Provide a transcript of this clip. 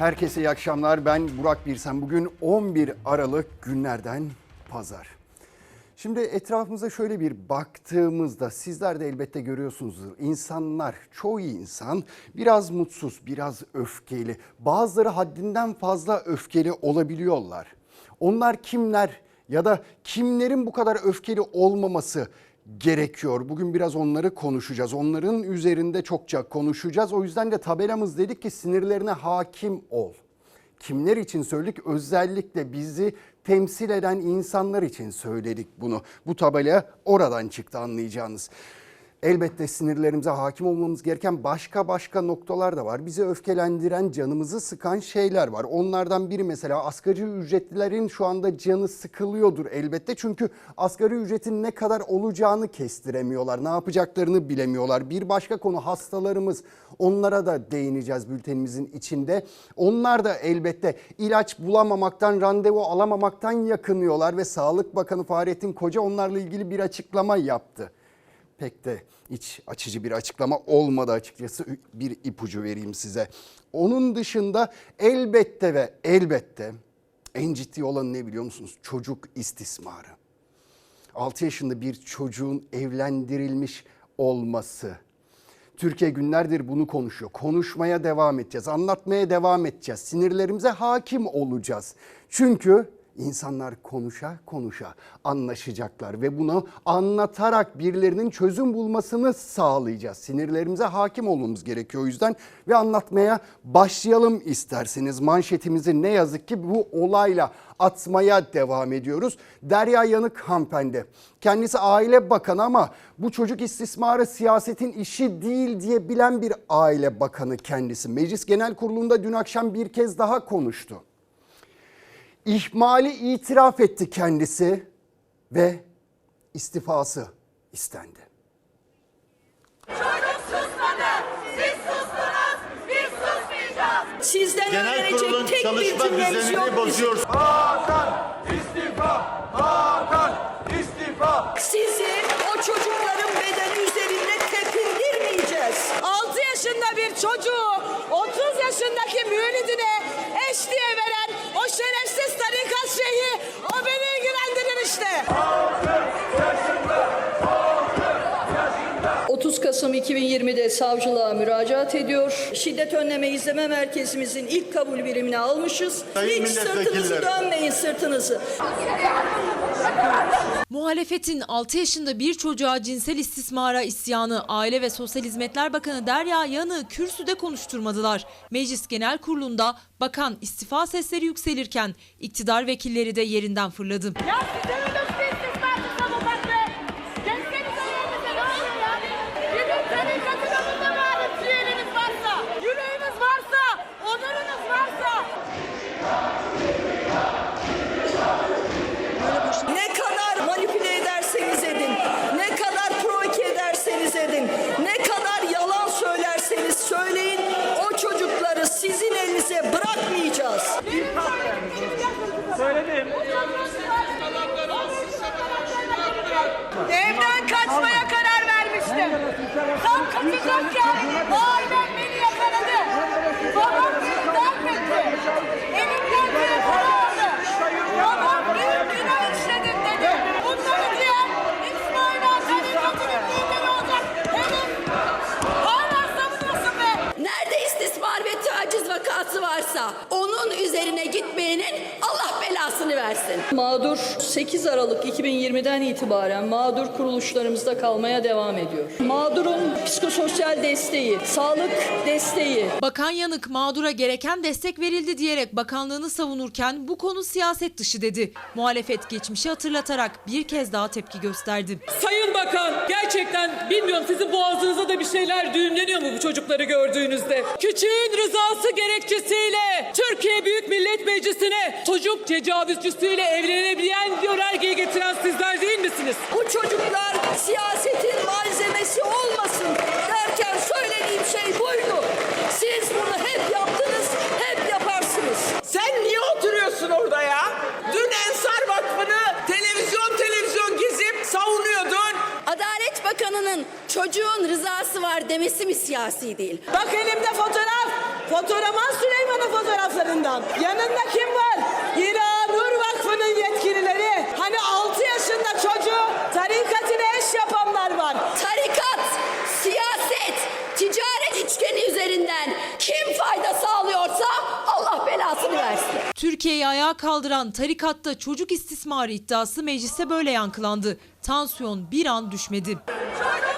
Herkese iyi akşamlar. Ben Burak Birsen. Bugün 11 Aralık günlerden pazar. Şimdi etrafımıza şöyle bir baktığımızda sizler de elbette görüyorsunuzdur. İnsanlar, çoğu insan biraz mutsuz, biraz öfkeli. Bazıları haddinden fazla öfkeli olabiliyorlar. Onlar kimler ya da kimlerin bu kadar öfkeli olmaması gerekiyor. Bugün biraz onları konuşacağız. Onların üzerinde çokça konuşacağız. O yüzden de tabelamız dedik ki sinirlerine hakim ol. Kimler için söyledik? Özellikle bizi temsil eden insanlar için söyledik bunu. Bu tabela oradan çıktı anlayacağınız. Elbette sinirlerimize hakim olmamız gereken başka başka noktalar da var. Bizi öfkelendiren, canımızı sıkan şeyler var. Onlardan biri mesela asgari ücretlilerin şu anda canı sıkılıyordur elbette. Çünkü asgari ücretin ne kadar olacağını kestiremiyorlar. Ne yapacaklarını bilemiyorlar. Bir başka konu hastalarımız. Onlara da değineceğiz bültenimizin içinde. Onlar da elbette ilaç bulamamaktan, randevu alamamaktan yakınıyorlar ve Sağlık Bakanı Fahrettin Koca onlarla ilgili bir açıklama yaptı pek de iç açıcı bir açıklama olmadı açıkçası. Bir ipucu vereyim size. Onun dışında elbette ve elbette en ciddi olan ne biliyor musunuz? Çocuk istismarı. 6 yaşında bir çocuğun evlendirilmiş olması. Türkiye günlerdir bunu konuşuyor. Konuşmaya devam edeceğiz. Anlatmaya devam edeceğiz. Sinirlerimize hakim olacağız. Çünkü insanlar konuşa konuşa anlaşacaklar ve bunu anlatarak birilerinin çözüm bulmasını sağlayacağız. Sinirlerimize hakim olmamız gerekiyor o yüzden ve anlatmaya başlayalım isterseniz. Manşetimizi ne yazık ki bu olayla atmaya devam ediyoruz. Derya Yanık hanımefendi. Kendisi aile bakanı ama bu çocuk istismarı siyasetin işi değil diye bilen bir aile bakanı kendisi. Meclis Genel Kurulu'nda dün akşam bir kez daha konuştu. İhmali itiraf etti kendisi ve istifası istendi. Çocuk susmadı. Siz sustunuz. Biz susmayacağız. Sizden Genel kurulun öğrenecek tek bir çalışma cümlemiz düzenini yok. bozuyorsunuz. Hakan istifa! Hakan istifa! Sizi o çocukların bedeni üzerinde tepindirmeyeceğiz. 6 yaşında bir çocuğu Kasım 2020'de savcılığa müracaat ediyor. Şiddet Önleme İzleme Merkezimizin ilk kabul birimini almışız. Sayın Hiç sırtınızı dönmeyin sırtınızı. Muhalefetin 6 yaşında bir çocuğa cinsel istismara isyanı Aile ve Sosyal Hizmetler Bakanı Derya Yanı kürsüde konuşturmadılar. Meclis Genel Kurulu'nda bakan istifa sesleri yükselirken iktidar vekilleri de yerinden fırladı. Ya size sizin elinize bırakmayacağız. Evden kaçmaya karar vermiştim. Tam kaçacakken ailem beni yakaladı. Babam onun üzerine gitmeyenin Allah belasını versin. Mağdur 8 Aralık 2020'den itibaren mağdur kuruluşlarımızda kalmaya devam ediyor. Mağdurun psikososyal desteği, sağlık desteği, Bakan Yanık mağdura gereken destek verildi diyerek bakanlığını savunurken bu konu siyaset dışı dedi. Muhalefet geçmişi hatırlatarak bir kez daha tepki gösterdi. Sayın Bakan gerçekten bilmiyorum sizin boğazınıza da bir şeyler düğümleniyor mu bu çocukları gördüğünüzde? Küçüğün rızası gerekçesiyle Türkiye Büyük Millet Meclisi'ne çocuk tecavüzcüsüyle evlenebilen yönergeyi getiren sizler değil misiniz? bu çocuklar siyasetin malzemesi olmasın derken söylediğim şey buydu. Siz bunu hep yaptınız, hep yaparsınız. Sen niye oturuyorsun orada ya? Dün Ensar Vakfı'nı televizyon televizyon gezip savunuyordun. Adalet Bakanı'nın çocuğun rızası var demesi mi siyasi değil? Bak elimde fotoğraf. Fotoğrafın Süleyman'ın fotoğrafı. yaşından. Yanında kim Türkiye'yi ayağa kaldıran tarikatta çocuk istismarı iddiası mecliste böyle yankılandı. Tansiyon bir an düşmedi. Çocuk